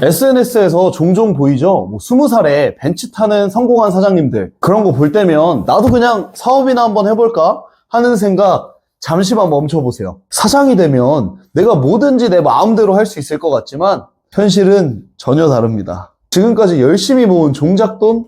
SNS에서 종종 보이죠? 뭐 20살에 벤츠 타는 성공한 사장님들. 그런 거 볼 때면 나도 그냥 사업이나 한번 해볼까? 하는 생각 잠시만 멈춰보세요. 사장이 되면 내가 뭐든지 내 마음대로 할 수 있을 것 같지만 현실은 전혀 다릅니다. 지금까지 열심히 모은 종잣돈?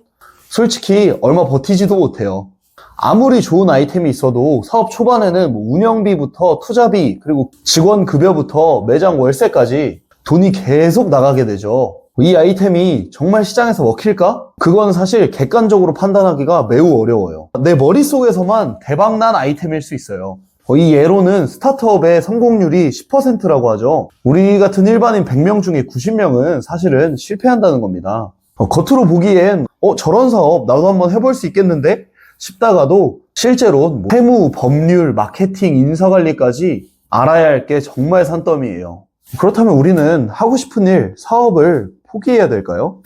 솔직히 얼마 버티지도 못해요. 아무리 좋은 아이템이 있어도 사업 초반에는 뭐 운영비부터 투자비 그리고 직원 급여부터 매장 월세까지 돈이 계속 나가게 되죠. 이 아이템이 정말 시장에서 먹힐까? 그건 사실 객관적으로 판단하기가 매우 어려워요. 내 머릿속에서만 대박난 아이템일 수 있어요. 어, 이 예로는 스타트업의 성공률이 10%라고 하죠. 우리 같은 일반인 100명 중에 90명은 사실은 실패한다는 겁니다. 어, 겉으로 보기엔 어, 저런 사업 나도 한번 해볼 수 있겠는데? 싶다가도 실제로 뭐 세무, 법률, 마케팅, 인사관리까지 알아야 할 게 정말 산더미예요. 그렇다면 우리는 하고 싶은 일, 사업을 포기해야 될까요?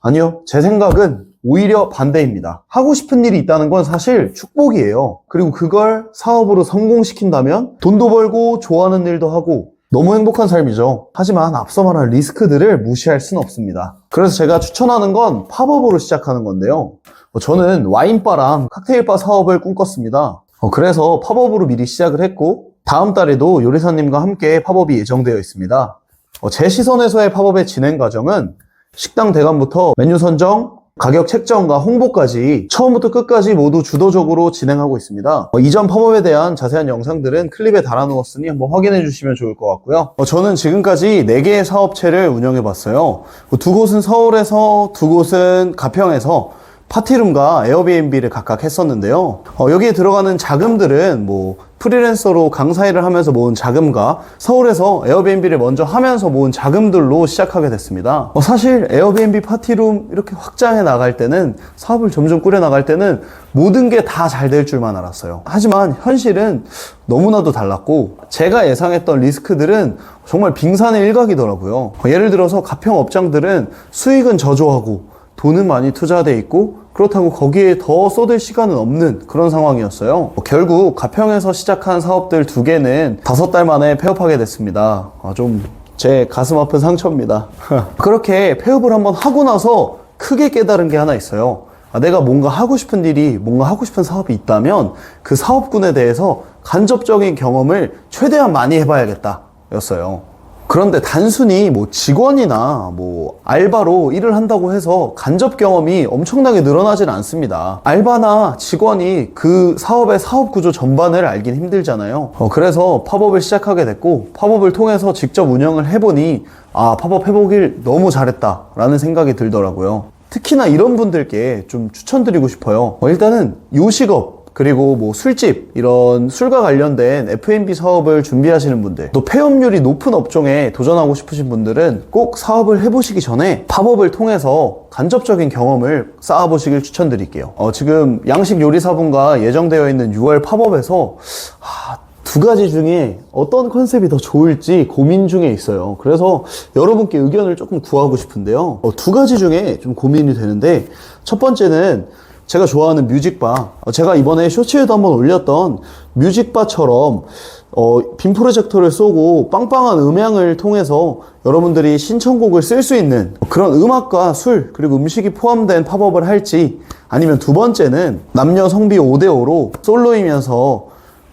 아니요. 제 생각은 오히려 반대입니다. 하고 싶은 일이 있다는 건 사실 축복이에요. 그리고 그걸 사업으로 성공시킨다면 돈도 벌고 좋아하는 일도 하고 너무 행복한 삶이죠. 하지만 앞서 말한 리스크들을 무시할 수는 없습니다. 그래서 제가 추천하는 건 팝업으로 시작하는 건데요. 어, 저는 와인바랑 칵테일바 사업을 꿈꿨습니다. 어, 그래서 팝업으로 미리 시작을 했고 다음 달에도 요리사님과 함께 팝업이 예정되어 있습니다. 어, 제 시선에서의 팝업의 진행 과정은 식당 대관부터 메뉴 선정, 가격 책정과 홍보까지 처음부터 끝까지 모두 주도적으로 진행하고 있습니다. 어, 이전 팝업에 대한 자세한 영상들은 클립에 달아놓았으니 한번 확인해 주시면 좋을 것 같고요. 어, 저는 지금까지 4개의 사업체를 운영해 봤어요. 두 곳은 서울에서, 두 곳은 가평에서 파티룸과 에어비앤비를 각각 했었는데요. 어, 여기에 들어가는 자금들은 뭐 프리랜서로 강사 일을 하면서 모은 자금과 서울에서 에어비앤비를 먼저 하면서 모은 자금들로 시작하게 됐습니다. 어, 사실 에어비앤비 파티룸 이렇게 확장해 나갈 때는 사업을 점점 꾸려 나갈 때는 모든 게 다 잘 될 줄만 알았어요. 하지만 현실은 너무나도 달랐고 제가 예상했던 리스크들은 정말 빙산의 일각이더라고요. 어, 예를 들어서 가평 업장들은 수익은 저조하고 돈은 많이 투자돼 있고 그렇다고 거기에 더 쏟을 시간은 없는 그런 상황이었어요. 뭐 결국 가평에서 시작한 사업들 두 개는 다섯 달 만에 폐업하게 됐습니다. 아, 좀 제 가슴 아픈 상처입니다. 그렇게 폐업을 한번 하고 나서 크게 깨달은 게 하나 있어요. 아, 내가 뭔가 하고 싶은 일이, 뭔가 하고 싶은 사업이 있다면 그 사업군에 대해서 간접적인 경험을 최대한 많이 해봐야겠다. 였어요. 그런데 단순히 뭐 직원이나 뭐 알바로 일을 한다고 해서 간접 경험이 엄청나게 늘어나진 않습니다. 알바나 직원이 그 사업의 사업 구조 전반을 알긴 힘들잖아요. 어, 그래서 팝업을 시작하게 됐고 팝업을 통해서 직접 운영을 해보니 아 팝업 해보길 너무 잘했다 라는 생각이 들더라고요. 특히나 이런 분들께 좀 추천드리고 싶어요. 어, 일단은 요식업 그리고 뭐 술집 이런 술과 관련된 F&B 사업을 준비하시는 분들 또 폐업률이 높은 업종에 도전하고 싶으신 분들은 꼭 사업을 해보시기 전에 팝업을 통해서 간접적인 경험을 쌓아보시길 추천드릴게요 어, 지금 양식 요리사분과 예정되어 있는 6월 팝업에서 아, 두 가지 중에 어떤 컨셉이 더 좋을지 고민 중에 있어요. 그래서 여러분께 의견을 조금 구하고 싶은데요. 어, 두 가지 중에 좀 고민이 되는데 첫 번째는 제가 좋아하는 뮤직바. 어, 제가 이번에 쇼츠에도 한번 올렸던 뮤직바처럼 어, 빔 프로젝터를 쏘고 빵빵한 음향을 통해서 여러분들이 신청곡을 쓸 수 있는 그런 음악과 술 그리고 음식이 포함된 팝업을 할지 아니면 두 번째는 남녀 성비 5대5로 솔로이면서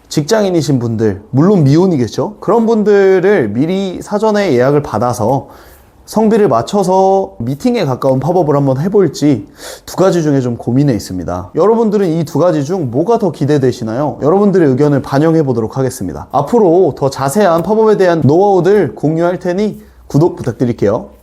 직장인이신 분들, 물론 미혼이겠죠? 그런 분들을 미리 사전에 예약을 받아서 성비를 맞춰서 미팅에 가까운 팝업을 한번 해볼지 두 가지 중에 좀 고민해 있습니다. 여러분들은 이 두 가지 중 뭐가 더 기대되시나요? 여러분들의 의견을 반영해 보도록 하겠습니다. 앞으로 더 자세한 팝업에 대한 노하우들 공유할 테니 구독 부탁드릴게요.